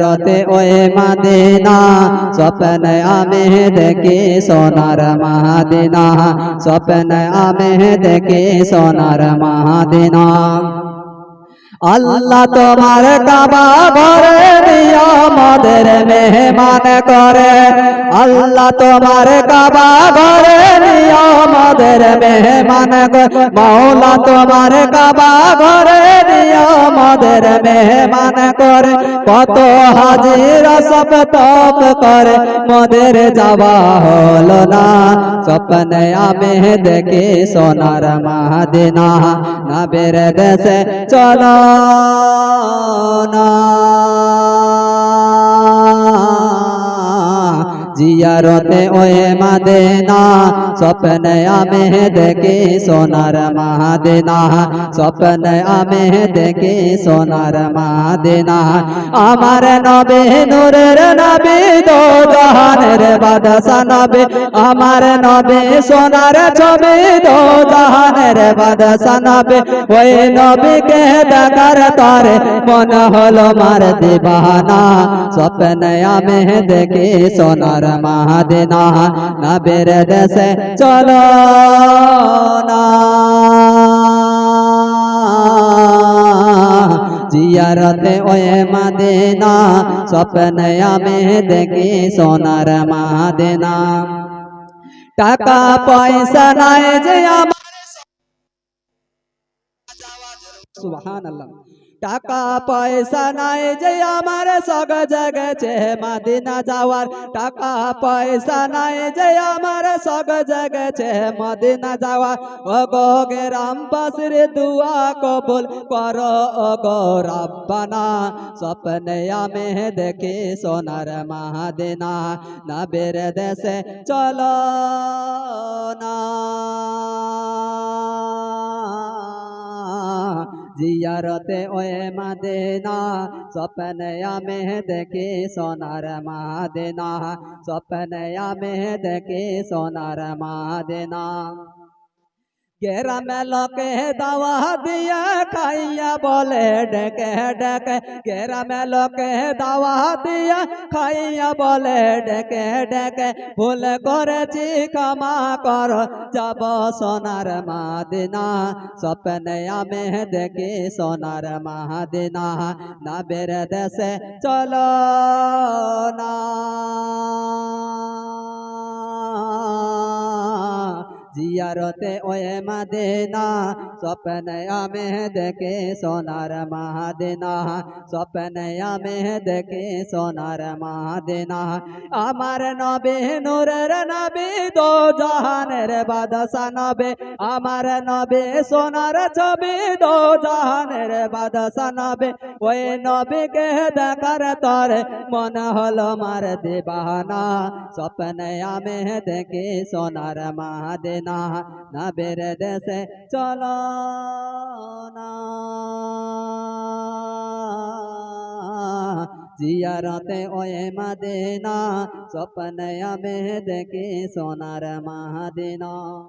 রাতে ওহে মা দেনা স্বপন আমে দেখি সোনার মা দেনা স্বপন আমে দেখি সোনার মা দেনা আল্লাহ তোমার কবা ধরে দিও আমাদের মে মনে করে আল্লাহ তোমার কাবা ঘরে আমাদের মেহমান মৌলা তোমার কাবা ঘরে আমাদের মেহমান করে কত হাজির সব তপ করে মদের যাওয়া হলো না স্বপ্নে আমি দেখি সোনার মাদিনা না বের দেশে চলো de জিয়ারতে ওয়ে মাদেনা স্বপ্নে আমি দেখি সোনার মাদেনা স্বপ্নে আমি দেখি সোনার মাদেনা আমার নবে নূরের নবে দো জাহানের বাদশা নবে আমার নবে সোনার ছবি দো জাহানের বাদশা নবে ওই নবীকে দেখার তারে মন হলো মার দিবানা স্বপ্নে আমি দেখি সোনার মহাদিনা নবের দেশে চলো না জিয়ারতে ওয়ে মাদেনা স্বপ্নে আমি দেখি সোনার মাদেনা টাকা পয়সা নাই যে আমার সুবাহান আল্লাহ টাকা পয়সা নাই যে আমার সগ জগেছে মদিনা যাওয়ার টাকা পয়সা নাই যে আমার সগ জগেছে মদিনা যাওয়ার ও গো গে রামবাসির দুয়া কবুল কর ও গো রাব্বানা স্বপ্নে আমি দেখি সোনার মহাদিনা না বের দেশে চলো না জিয়ারতে ওয়ে মাদেনা স্বপ্নে আমে দেখি সোনার মাদেনা স্বপ্নে আমে দেখি সোনার মাদেনা गेरा मेला के दवा दिया खाइया बोले डके डक गेरा मेलो के दवा दिया खाइया बोले डके डक भूल कर ची कमा करो जब सोनार महादिना सपनया में देखी सोनार महादिना ना बेरद से चलो ना जियारते ओए मदेना स्वप्न में देखे सोनार महादेना स्वप्न में देखे सोनार महादेना अमर नबे नूर नबी दो जहान रे बदसा नबे अमर नबे सोनार छबे दो जहान रे बदसा नबे ओए नबे कह द कर मन हल मार दे बहना स्वप्न में देखे सोनार महादेना না না বেড়ে দেশে চলো না জিয়ারতে ওয়ে মাদেনা স্বপ্নে আমি দেখি সোনার মাহাদিনা